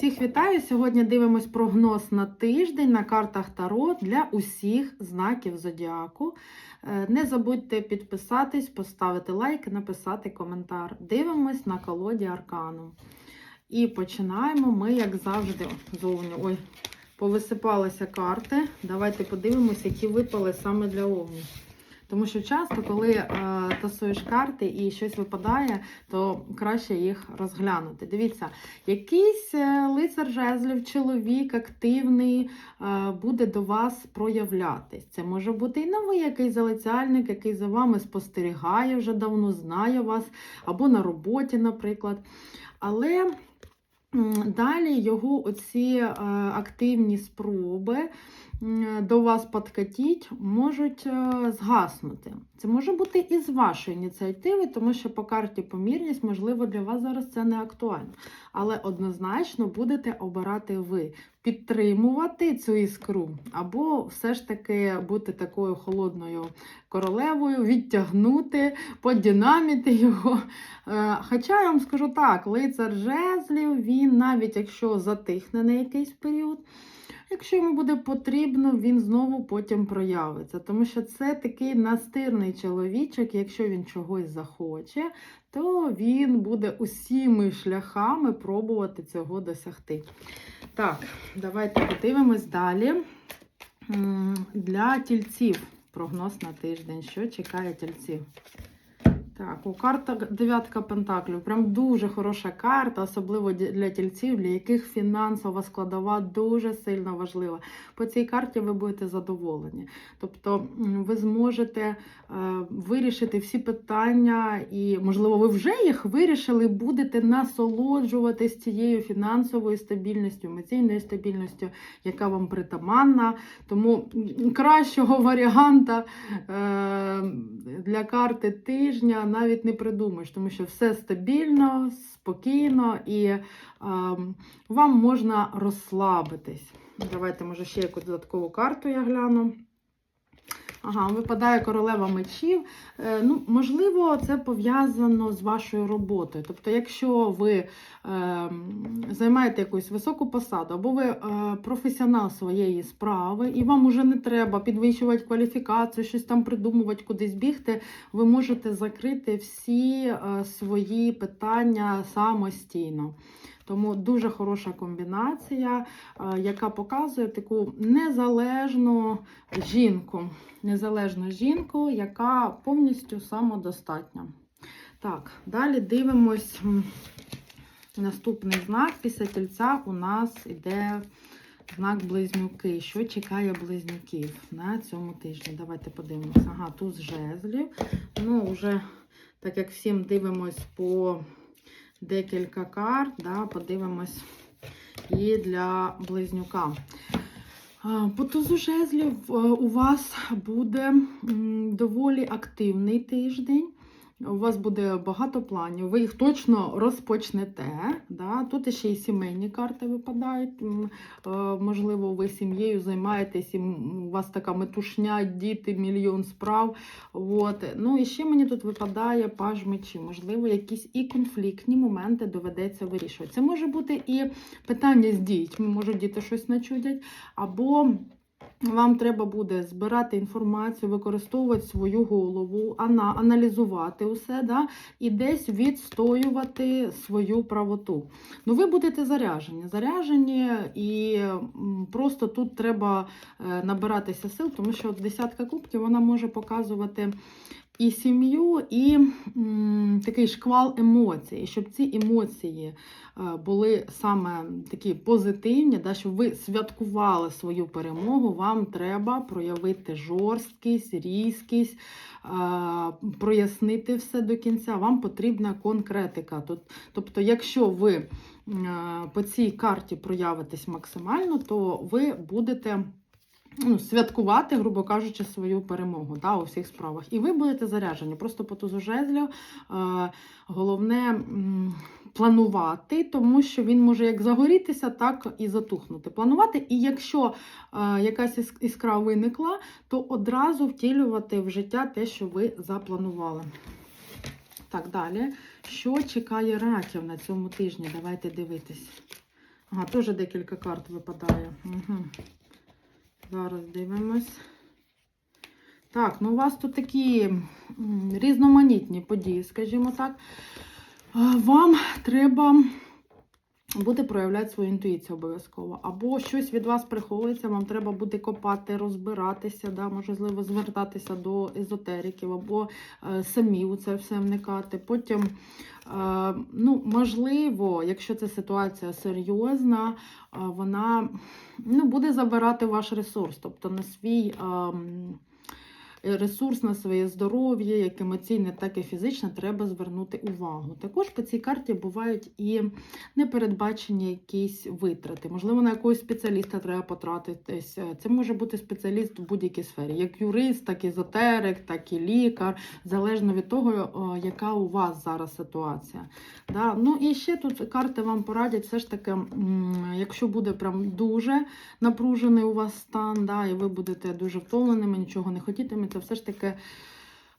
Всіх вітаю! Сьогодні дивимось прогноз на тиждень на картах Таро для усіх знаків зодіаку. Е, Не забудьте підписатись, поставити лайк, написати коментар. Дивимось на колоді Аркану. І починаємо ми, як завжди, зовні. Ой, повисипалися карти. Давайте подивимось, які випали саме для Овні. Тому що часто, коли е, тасуєш карти і щось випадає, то краще їх розглянути. Дивіться, якийсь е, лицар жезлів, чоловік активний е, буде до вас проявлятись. Це може бути і новий якийсь залицяльник, який за вами спостерігає, вже давно знає вас, або на роботі, наприклад. Але далі його оці е, активні спроби до вас подкатіть можуть е, згаснути. Це може бути і з вашої ініціативи, тому що по карті помірність, можливо, для вас зараз це не актуально. Але однозначно будете обирати ви, підтримувати цю іскру, або все ж таки бути такою холодною королевою, відтягнути, подінаміти його. Е, Хоча я вам скажу так, лицар жезлів, він навіть якщо затихне на якийсь період, Якщо йому буде потрібно, він знову потім проявиться. Тому що це такий настирний чоловічок, якщо він чогось захоче, то він буде усіми шляхами пробувати цього досягти. Так, давайте подивимось далі. Для тільців прогноз на тиждень. Що чекає тільців? Так, у карта дев'ятка пентаклів. Прям дуже хороша карта, особливо для тільців, для яких фінансова складова дуже сильно важлива. По цій карті ви будете задоволені. Тобто ви зможете е, вирішити всі питання, і, можливо, ви вже їх вирішили, будете насолоджуватись цією фінансовою стабільністю, емоційною стабільністю, яка вам притаманна. Тому кращого варіанта е, для карти тижня навіть не придумаєш, тому що все стабільно, спокійно і е, вам можна розслабитись. Давайте, може, ще якусь додаткову карту я гляну. Ага, випадає королева мечів. Е, ну, можливо, це пов'язано з вашою роботою. Тобто, якщо ви е, займаєте якусь високу посаду, або ви е, професіонал своєї справи, і вам уже не треба підвищувати кваліфікацію, щось там придумувати, кудись бігти, ви можете закрити всі е, свої питання самостійно. Тому дуже хороша комбінація, е, яка показує таку незалежну жінку. Незалежну жінку, яка повністю самодостатня. Так, далі дивимось наступний знак. Після тельця у нас іде знак близнюки. Що чекає близнюків на цьому тижні? Давайте подивимося. Ага, тут жезлів. Ну, вже так як всім дивимось по декілька карт, да, подивимось і для близнюка. По тузу жезлів е, у вас буде доволі активний тиждень. У вас буде багато планів, ви їх точно розпочнете. Да? Тут ще й сімейні карти випадають. Е, Можливо, ви сім'єю займаєтесь, і у вас така метушня, діти, мільйон справ. От. Ну і ще мені тут випадає паж мечі. Можливо, якісь і конфліктні моменти доведеться вирішувати. Це може бути і питання з дітьми, може діти щось начудять, або вам треба буде збирати інформацію, використовувати свою голову, аналізувати усе, да, і десь відстоювати свою правоту. Ну, ви будете заряжені. Заряжені, і просто тут треба е, набиратися сил, тому що десятка кубків вона може показувати. І сім'ю, і м, такий шквал емоцій, щоб ці емоції е, були саме такі позитивні, да, щоб ви святкували свою перемогу, вам треба проявити жорсткість, різкість, е, прояснити все до кінця. Вам потрібна конкретика. Тобто, якщо ви е, по цій карті проявитесь максимально, то ви будете ну, святкувати, грубо кажучи, свою перемогу да, у всіх справах. І ви будете заряджені. Просто по тузу жезлів. Е, головне м, планувати, тому що він може як загорітися, так і затухнути. Планувати, і якщо е, якась іскра виникла, то одразу втілювати в життя те, що ви запланували. Так, далі. Що чекає раків на цьому тижні? Давайте дивитись. Ага, теж декілька карт випадає. Угу. Зараз дивимось. Так, ну у вас тут такі різноманітні події, скажімо так. Вам треба буде проявляти свою інтуїцію обов'язково. Або щось від вас приховується, вам треба буде копати, розбиратися, да, можливо, звертатися до езотериків, або е, самі у це все вникати. Потім, ну, можливо, якщо ця ситуація серйозна, е, вона ну, буде забирати ваш ресурс, тобто на свій. Ресурс на своє здоров'я, як емоційне, так і фізичне, треба звернути увагу. Також по цій карті бувають і непередбачені якісь витрати. Можливо, на якогось спеціаліста треба потратитись. Це може бути спеціаліст в будь-якій сфері, як юрист, так і езотерик, так і лікар, залежно від того, яка у вас зараз ситуація. Да? Ну і ще тут карти вам порадять, все ж таки, якщо буде прям дуже напружений у вас стан, да, і ви будете дуже втомленими, нічого не хотітимете, все ж таки.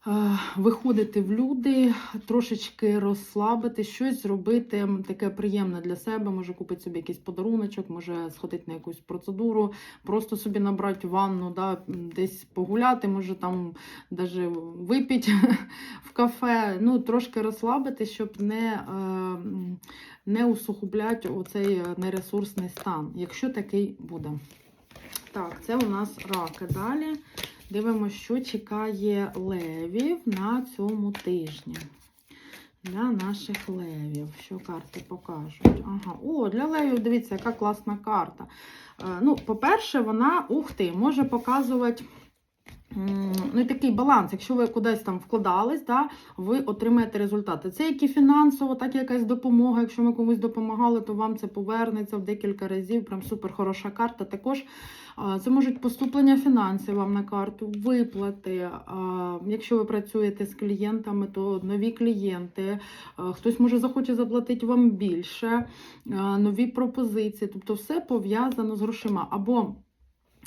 е, Виходити в люди, трошечки розслабити, щось зробити таке приємне для себе. Може купити собі якийсь подаруночок, може сходити на якусь процедуру, просто собі набрати ванну, да, десь погуляти, може там навіть випити в кафе. Ну, трошки розслабити, щоб не, е, не усугубляти оцей нересурсний стан, якщо такий буде. Так, це у нас раки. Далі дивимося, що чекає левів на цьому тижні. Для наших левів. Що карти покажуть? Ага, о, для левів, дивіться, яка класна карта. Е, ну, по-перше, вона, ух ти, може показувати. М, Ну, такий баланс, якщо ви кудись там вкладались, да, ви отримаєте результати. Це як і фінансово, так і якась допомога. Якщо ми комусь допомагали, то вам це повернеться в декілька разів. Прям супер хороша карта. Також це можуть поступлення фінансів вам на карту, виплати. Якщо ви працюєте з клієнтами, то нові клієнти. Хтось може захоче заплатити вам більше, нові пропозиції. Тобто все пов'язано з грошима. Або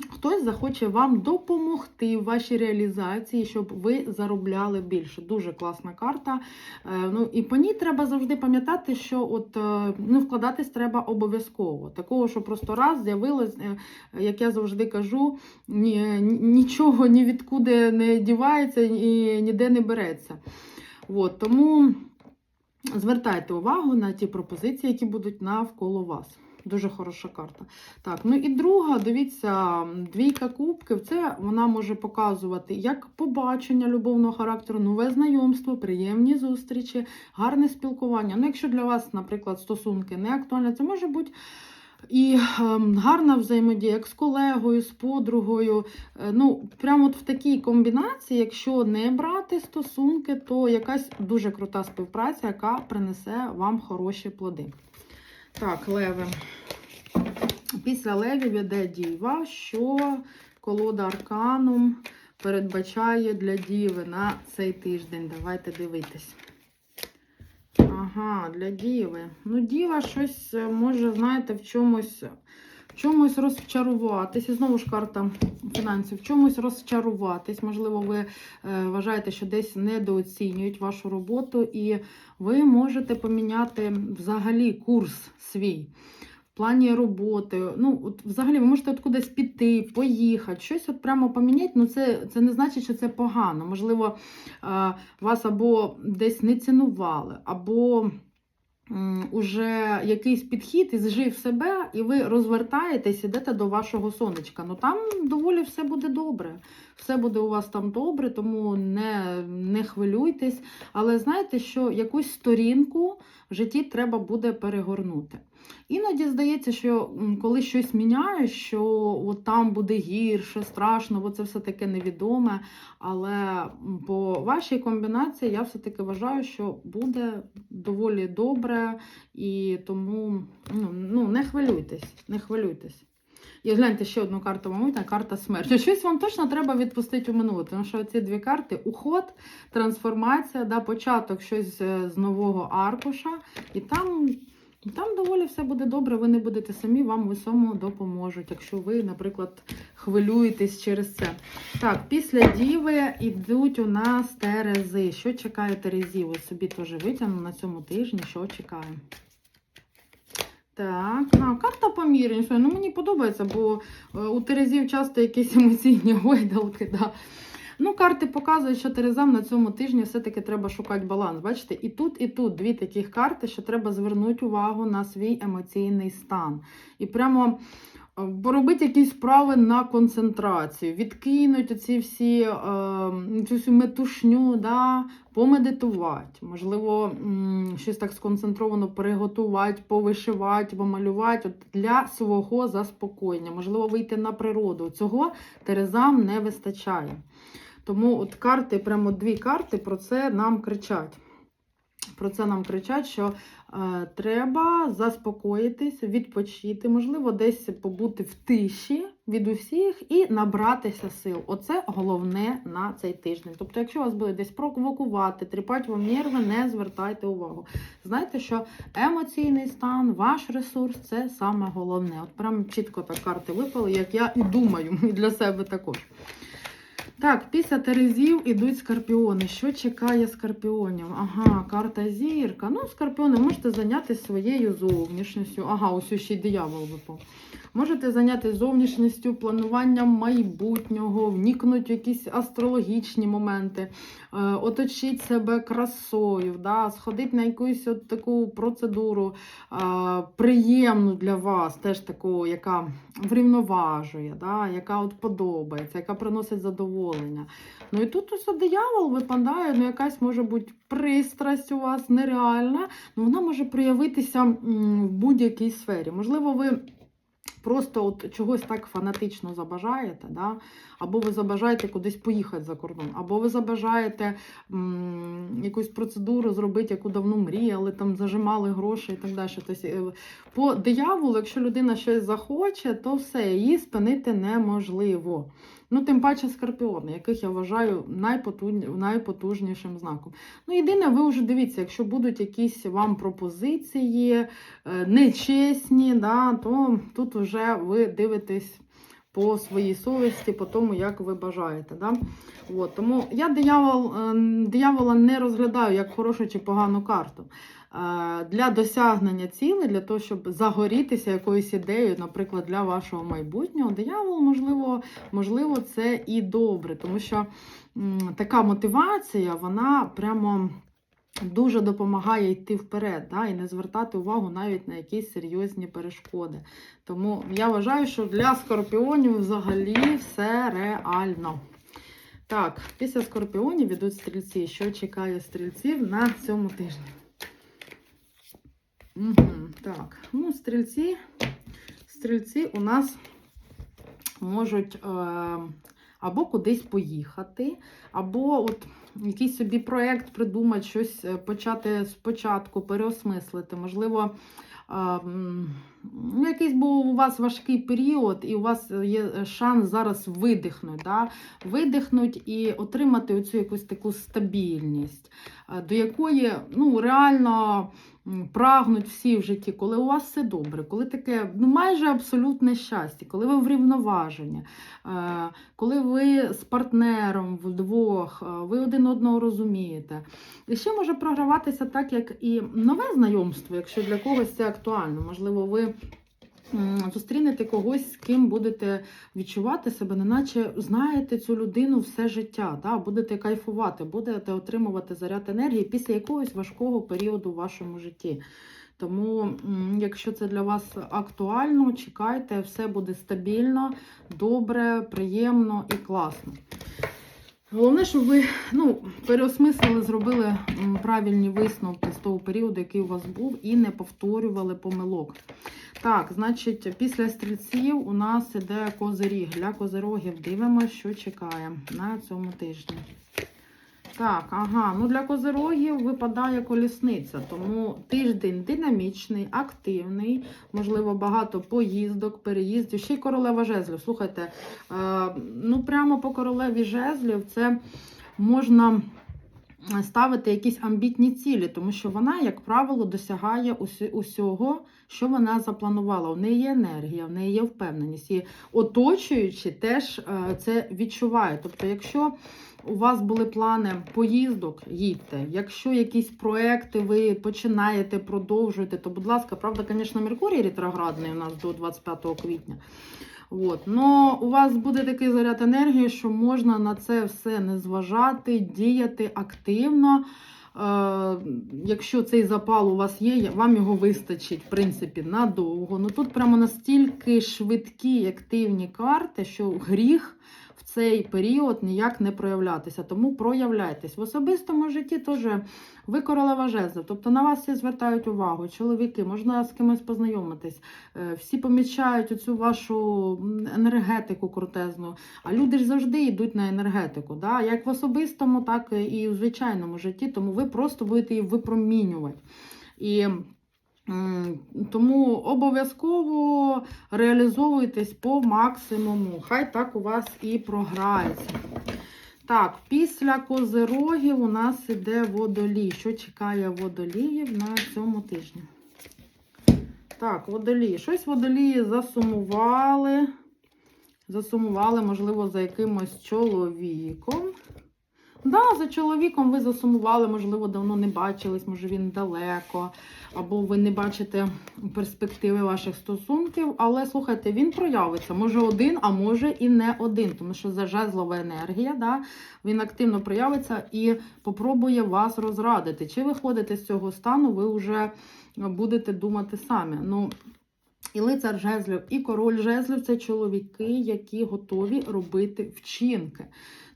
Хтось захоче вам допомогти в вашій реалізації, щоб ви заробляли більше. Дуже класна карта. Е, Ну і по ній треба завжди пам'ятати, що от е, ну, вкладатись треба обов'язково. Такого, що просто раз з'явилось, е, як я завжди кажу, ні, нічого ні відкуди не дівається і ніде не береться. От, тому звертайте увагу на ті пропозиції, які будуть навколо вас. Дуже хороша карта. Так, ну і друга, дивіться, двійка кубків. Це вона може показувати як побачення любовного характеру, нове знайомство, приємні зустрічі, гарне спілкування. Ну, якщо для вас, наприклад, стосунки не актуальні, це може бути. І ем, гарна взаємодія як з колегою, з подругою. Е, ну, прямо от в такій комбінації, якщо не брати стосунки, то якась дуже крута співпраця, яка принесе вам хороші плоди. Так, леви. Після левів іде діва, що колода арканум передбачає для діви на цей тиждень. Давайте дивитись. Ага, для діви. Ну, діва щось е, може, знаєте, в чомусь. В чомусь розчаруватись, і знову ж карта фінансів, в чомусь розчаруватись. Можливо, ви е, вважаєте, що десь недооцінюють вашу роботу, і ви можете поміняти взагалі курс свій. В плані роботи, ну, от взагалі, ви можете от кудись піти, поїхати, щось от прямо поміняти, ну це, це не значить, що це погано. Можливо, е, вас або десь не цінували, або уже якийсь підхід і зжив себе, і ви розвертаєтесь, ідете до вашого сонечка. Ну там доволі все буде добре. Все буде у вас там добре, тому не, не хвилюйтесь. Але знаєте, що якусь сторінку в житті треба буде перегорнути. Іноді здається, що коли щось міняєш, що от там буде гірше, страшно, бо це все таке невідоме. Але по вашій комбінації я все-таки вважаю, що буде доволі добре, і тому ну, ну, не хвилюйтесь, не хвилюйтесь. І гляньте ще одну карту, мабуть, карта смерті. Щось вам точно треба відпустити у минуле, тому що ці дві карти уход, трансформація, да, початок щось е, з нового аркуша, і там. Там доволі все буде добре, ви не будете самі, вам в усьому допоможуть, якщо ви, наприклад, хвилюєтесь через це. Так, після Діви йдуть у нас Терези. Що чекає Терезів? Ось собі теж витягну на цьому тижні, що чекає. Так, а, карта помірень. Ну, мені подобається, бо е, у Терезів часто якісь емоційні гойдалки. Да. Ну, карти показують, що Терезам на цьому тижні все-таки треба шукати баланс. Бачите, і тут, і тут дві таких карти, що треба звернути увагу на свій емоційний стан. І прямо поробити якісь справи на концентрацію, відкинуть оці всі е, цю всю метушню, да, помедитувати, можливо, щось так сконцентровано приготувати, повишивати, помалювати от для свого заспокоєння, можливо, вийти на природу. Цього Терезам не вистачає. Тому от карти, прямо дві карти про це нам кричать. Про це нам кричать, що е, треба заспокоїтись, відпочити, можливо, десь побути в тиші від усіх і набратися сил. Оце головне на цей тиждень. Тобто, якщо вас буде десь провокувати, тріпати вам нерви, не звертайте увагу. Знайте, що емоційний стан, ваш ресурс це саме головне. От прям чітко так карти випали, як я і думаю, і для себе також. Так, після Терезів ідуть скорпіони. Що чекає скорпіонів? Ага, карта зірка. Ну, скорпіони, можете зайнятися своєю зовнішністю. Ага, ось ще й диявол випав. Можете зайнятися зовнішністю, плануванням майбутнього, вникнути в якісь астрологічні моменти, е, оточити себе красою, да, сходити на якусь от таку процедуру е, приємну для вас, теж таку, яка врівноважує, да, яка от подобається, яка приносить задоволення. Ну і тут ось диявол випадає, ну якась може бути пристрасть у вас нереальна, ну вона може проявитися в будь-якій сфері. Можливо, ви. Просто от чогось так фанатично забажаєте, да? або ви забажаєте кудись поїхати за кордон, або ви забажаєте м, якусь процедуру зробити, яку давно мріяли, там зажимали гроші і так далі. Тобто, е, по дияволу, якщо людина щось захоче, то все, її спинити неможливо. Ну, тим паче скорпіони, яких я вважаю найпотужні- найпотужнішим знаком. Ну, єдине, ви вже дивіться, якщо будуть якісь вам пропозиції е, нечесні, да, то тут вже ви дивитесь по своїй совісті, по тому, як ви бажаєте. Да? От, тому я диявол, е, диявола не розглядаю як хорошу чи погану карту. Е, Для досягнення цілей, для того, щоб загорітися якоюсь ідеєю, наприклад, для вашого майбутнього, диявол, можливо, можливо, це і добре, тому що така мотивація, вона прямо дуже допомагає йти вперед да, і не звертати увагу навіть на якісь серйозні перешкоди. Тому я вважаю, що для скорпіонів взагалі все реально. Так, після скорпіонів ідуть стрільці. Що чекає стрільців на цьому тижні? Угу, так, ну, стрільці, стрільці у нас можуть е, або кудись поїхати, або от якийсь собі проєкт придумати, щось е, почати спочатку, переосмислити. Можливо, ну, якийсь був у вас важкий період, і у вас є шанс зараз видихнути, да? видихнути і отримати оцю якусь таку стабільність, е, до якої ну, реально прагнуть всі в житті, коли у вас все добре, коли таке ну, майже абсолютне щастя, коли ви врівноважені, е, коли ви з партнером вдвох, е, ви один одного розумієте. І ще може програватися так, як і нове знайомство, якщо для когось це актуально. Можливо, ви зустрінете когось, з ким будете відчувати себе, неначе знаєте цю людину все життя, да? будете кайфувати, будете отримувати заряд енергії після якогось важкого періоду в вашому житті. Тому, якщо це для вас актуально, чекайте, все буде стабільно, добре, приємно і класно. Головне, щоб ви ну, переосмислили, зробили правильні висновки з того періоду, який у вас був, і не повторювали помилок. Так, значить, після стрільців у нас іде козиріг. Для козирогів дивимося, що чекає на цьому тижні. Так, ага, ну для козирогів випадає колісниця, тому тиждень динамічний, активний, можливо, багато поїздок, переїздів. Ще й королева жезлів. Слухайте, е, ну прямо по королеві жезлів це можна ставити якісь амбітні цілі, тому що вона, як правило, досягає усього, що вона запланувала. У неї є енергія, в неї є впевненість. І оточуючі теж е, це відчувають. Тобто, якщо у вас були плани поїздок, їдьте. Якщо якісь проекти ви починаєте, продовжуєте, то, будь ласка, правда, звісно, Меркурій ретроградний у нас до 25 квітня. От. Но у вас буде такий заряд енергії, що можна на це все не зважати, діяти активно. Е, якщо цей запал у вас є, вам його вистачить, в принципі, надовго. Ну тут прямо настільки швидкі і активні карти, що гріх в цей період ніяк не проявлятися. Тому проявляйтесь. В особистому житті теж ви королева жезлів, тобто на вас всі звертають увагу. Чоловіки, можна з кимось познайомитись. Е, Всі помічають оцю вашу енергетику крутезну. А люди ж завжди йдуть на енергетику. Да? Як в особистому, так і в звичайному житті, тому ви просто будете її випромінювати. І тому обов'язково реалізовуйтесь по максимуму. Хай так у вас і програється. Так, після козирогів у нас іде водолій. Що чекає водоліїв на цьому тижні? Так, водолії. Щось водолії засумували. Засумували, можливо, за якимось чоловіком. Да, за чоловіком ви засумували, можливо, давно не бачились, може він далеко, або ви не бачите перспективи ваших стосунків. Але слухайте, він проявиться. Може один, а може і не один, тому що за жезлова енергія, да, він активно проявиться і попробує вас розрадити. Чи виходите з цього стану, ви вже будете думати самі. Ну, і лицар жезлів, і король жезлів це чоловіки, які готові робити вчинки.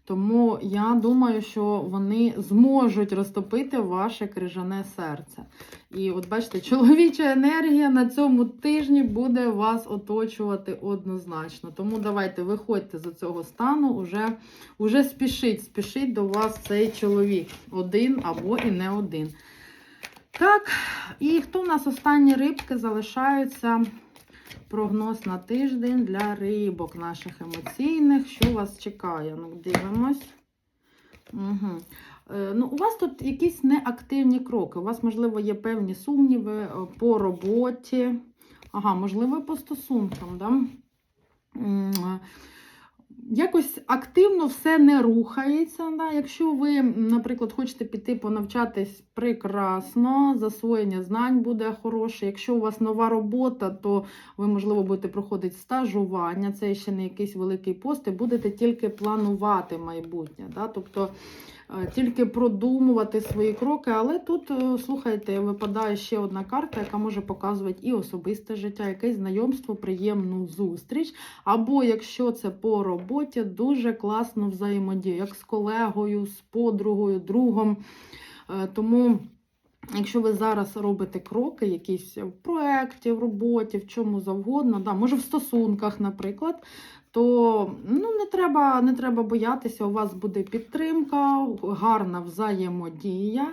Тому я думаю, що вони зможуть розтопити ваше крижане серце. І от бачите, чоловіча енергія на цьому тижні буде вас оточувати однозначно. Тому давайте виходьте з цього стану, уже, уже спішіть, спішіть до вас цей чоловік. Один або і не один. Так, і хто в нас останні рибки залишаються? Прогноз на тиждень для рибок наших емоційних. Що вас чекає? Ну, дивимось. Угу. Ну, у вас тут якісь неактивні кроки. У вас, можливо, є певні сумніви е, по роботі. Ага, можливо, по стосункам. Да? Якось активно все не рухається. Да? Якщо ви, наприклад, хочете піти понавчатись прекрасно, засвоєння знань буде хороше. Якщо у вас нова робота, то ви, можливо, будете проходити стажування, це ще не якийсь великий пост, і будете тільки планувати майбутнє. Да? Тобто тільки продумувати свої кроки. Але тут, е, слухайте, випадає ще одна карта, яка може показувати і особисте життя, якесь знайомство, приємну зустріч. Або якщо це по роботі, дуже класно взаємодію, як з колегою, з подругою, другом. Е, Тому. Якщо ви зараз робите кроки, якісь в проєкті, в роботі, в чому завгодно, да, може в стосунках, наприклад, то ну, не, треба, не треба боятися, у вас буде підтримка, гарна взаємодія,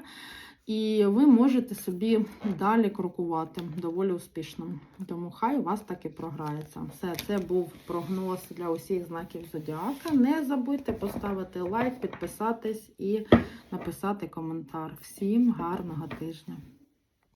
і ви можете собі далі крокувати доволі успішно. Тому хай у вас так і програється. Все, це був прогноз для усіх знаків Зодіака. Не забудьте поставити лайк, підписатись і написати коментар. Всім гарного тижня!